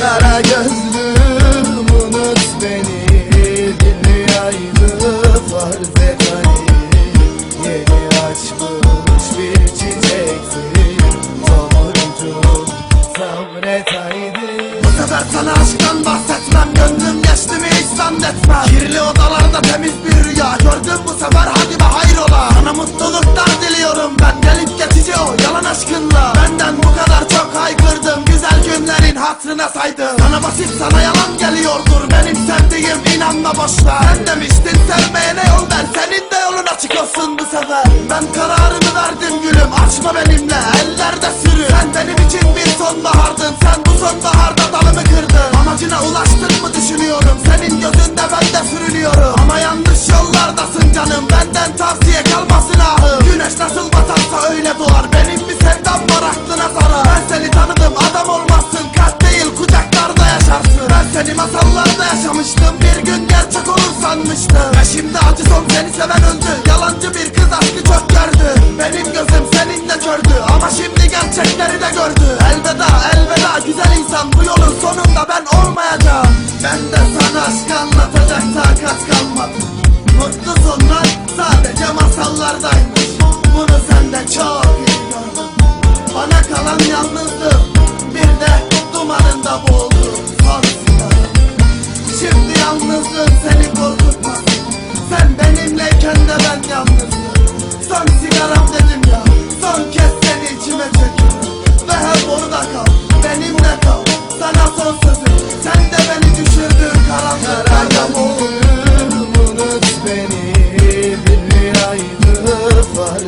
Kara gözlüm unut beni. Dünyaydı farz et hani. Yeni açmış bir çiçeksin Doğrucu sabret haydi Bu sefer sana aşktan bahsetmem Gönlüm mi hiç zannetmem. Kirli odalarda temiz bir rüya Gördüm bu sefer hadi be hayrola. Sana mutluluklar diliyorum ben Gelip geçici o yalan aşkınla basit sana yalan geliyordur Benim sevdiğim inanma boşver. Sen demiştin sevmeyene yol ver? Senin de yolun açık olsun bu sefer. Ben kararımı verdim gülüm Açma benimle ellerde sürü Sen benim için bir sonbahardın Sen bu sonbaharda dalımı kırdın sonunda ben olmayacağım. Ben de sana aşk anlatacak takat kalmadı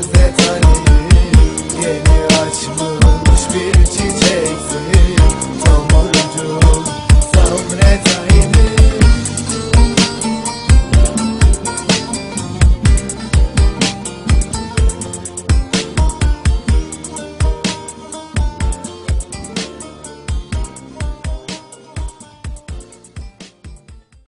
is that time.